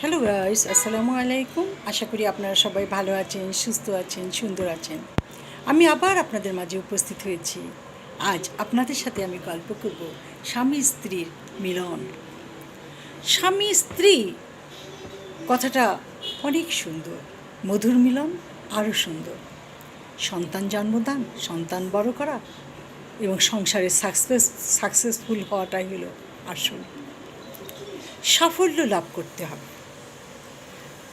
Hello guys আসসালামু আলাইকুম আশা করি আপনারা সবাই ভালো আছেন, সুস্থ আছেন, সুন্দর আছেন। আমি আবার আপনাদের মাঝে উপস্থিত হয়েছি। আজ আপনাদের সাথে আমি গল্প করব স্বামী স্ত্রীর মিলন। স্বামী স্ত্রী, কথাটা অনেক সুন্দর। মধুর মিলন, আরও সুন্দর। সন্তান জন্মদান, সন্তান বড় করা এবং সংসারে সাকসেস সাকসেসফুল হওয়াটাই হলো আসল। সাফল্য লাভ করতে হবে।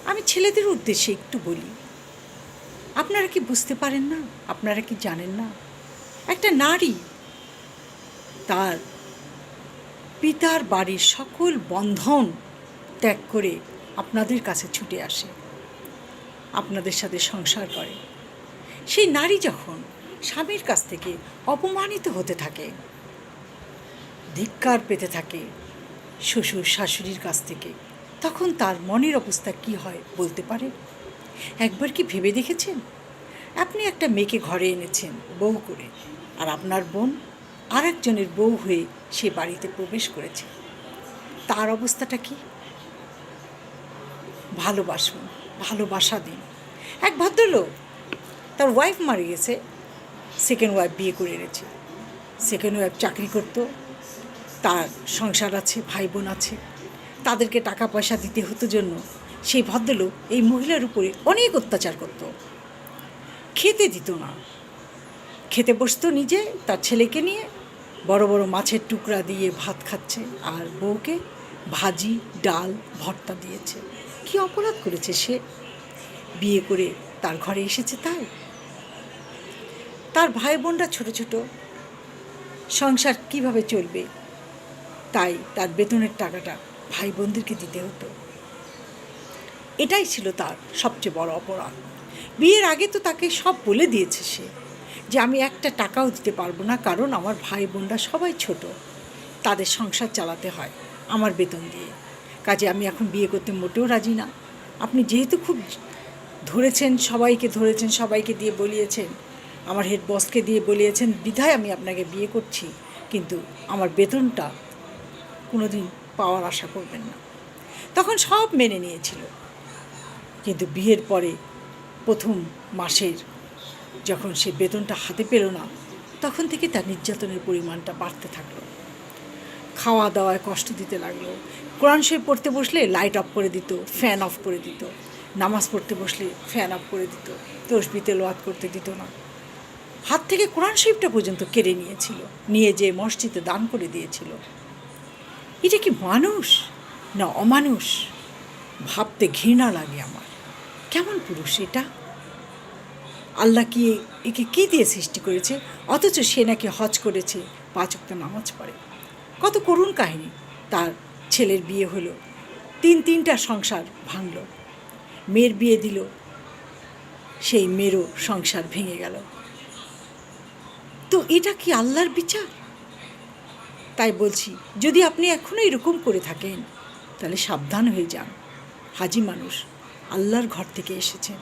আমি ছেলেদের উদ্দেশ্যে একটু বলি। আপনারা কি বুঝতে পারেন না? আপনারা কি জানেন না? একটা নারী তার পিতার বাড়ির সকল বন্ধন ত্যাগ করে আপনাদের কাছে ছুটে আসে, আপনাদের সাথে সংসার করে। সেই নারী যখন স্বামীর কাছ থেকে অপমানিত হতে থাকে, ধিক্কার পেতে থাকে, শ্বশুর শাশুড়ির কাছ থেকে তখন তার মনের অবস্থা কি হয় বলতে পারে একবার কি ভেবে দেখেছেন? আপনি একটা মেয়েকে ঘরে এনেছেন, বউ করে, আর আপনার বোন আর একজনের বউ হয়ে সে বাড়িতে প্রবেশ করেছে। তার অবস্থাটা কি? ভালোবাসুন, ভালোবাসা দিন। এক ভদ্রলোক তার ওয়াইফ মারা গেছে সেকেন্ড ওয়াইফ বিয়ে করে এনেছে। সেকেন্ড ওয়াইফ চাকরি করতো, তার সংসার আছে ভাই বোন আছে। তাদেরকে টাকা পয়সা দিতে হতো জন্য সেই ভদ্রলোক এই মহিলার উপরে অনেক অত্যাচার করত। খেতে দিত না। খেতে বসতো নিজে, তার ছেলেকে নিয়ে, বড় বড় মাছের টুকরা দিয়ে ভাত খাচ্ছে আর বউকে ভাজি, ডাল, ভর্তা দিয়েছে। কি অপরাধ করেছে সে? বিয়ে করে তার ঘরে এসেছে তাই? তার ভাই বোনরা ছোট ছোট। সংসার কীভাবে চলবে? তাই তার বেতনের টাকাটা ভাই বোনদেরকে দিতে হতো। এটাই ছিল তার সবচেয়ে বড় অপরাধ। বিয়ের আগে তো তাকে সব বলে দিয়েছে সে যে, আমি একটা টাকাও দিতে পারব না কারণ আমার ভাই বোনরা সবাই ছোট। তাদের সংসার চালাতে হয় আমার বেতন দিয়ে। কাজে আমি এখন বিয়ে করতে মোটেও রাজি না। আপনি যেহেতু খুব ধরেছেন, সবাইকে ধরেছেন, সবাইকে দিয়ে বলিয়েছেন, আমার হেড বসকে দিয়ে বলিয়েছেন, বিধায় আমি আপনাকে বিয়ে করছি। কিন্তু আমার বেতনটা কোনো দিন পাওয়ার আশা করবেন না। তখন সব মেনে নিয়েছিল। কিন্তু বিয়ের পরে প্রথম মাসের যখন সে বেতনটা হাতে পেল না, তখন থেকে তার নির্যাতনের পরিমাণটা বাড়তে থাকল। খাওয়া দাওয়ায় কষ্ট দিতে লাগল। কোরআন শরীফ পড়তে বসলে লাইট অফ করে দিত ফ্যান অফ করে দিত। নামাজ পড়তে বসলে ফ্যান অফ করে দিত। তসবিতে লোয়াত করতে দিত না। হাত থেকে কোরআন শরীফটা পর্যন্ত কেড়ে নিয়েছিল। নিয়ে যে মসজিদে দান করে দিয়েছিল। এটা কি মানুষ? না, অমানুষ। ভাবতে ঘৃণা লাগে আমার। কেমন পুরুষ এটা? আল্লাহ কি একে কী দিয়ে সৃষ্টি করেছে? অথচ সে নাকি হজ করেছে, পাঁচ অক্ত নামাজ পড়ে। কত করুণ কাহিনী। তার ছেলের বিয়ে হলো, তিন তিনটা সংসার ভাঙল। মেয়ের বিয়ে দিল, সেই মেয়েরও সংসার ভেঙে গেল। তো এটা কি আল্লাহর বিচার? তাই বলছি, যদি আপনি এখনও এরকম করে থাকেন, তাহলে সাবধান হয়ে যান। হাজি মানুষ, আল্লাহর ঘর থেকে এসেছেন।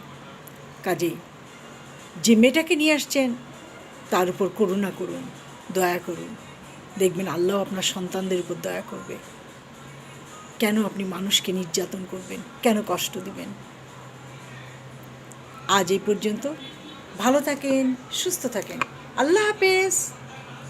কাজেই যে মেয়েটাকে নিয়ে আসছেন, তার উপর করুণা করুন, দয়া করুন। দেখবেন আল্লাহ আপনার সন্তানদের উপর দয়া করবে। কেন আপনি মানুষকে নির্যাতন করবেন? কেন কষ্ট দিবেন? আজ এই পর্যন্ত। ভালো থাকেন, সুস্থ থাকেন। আল্লাহ হাফেজ।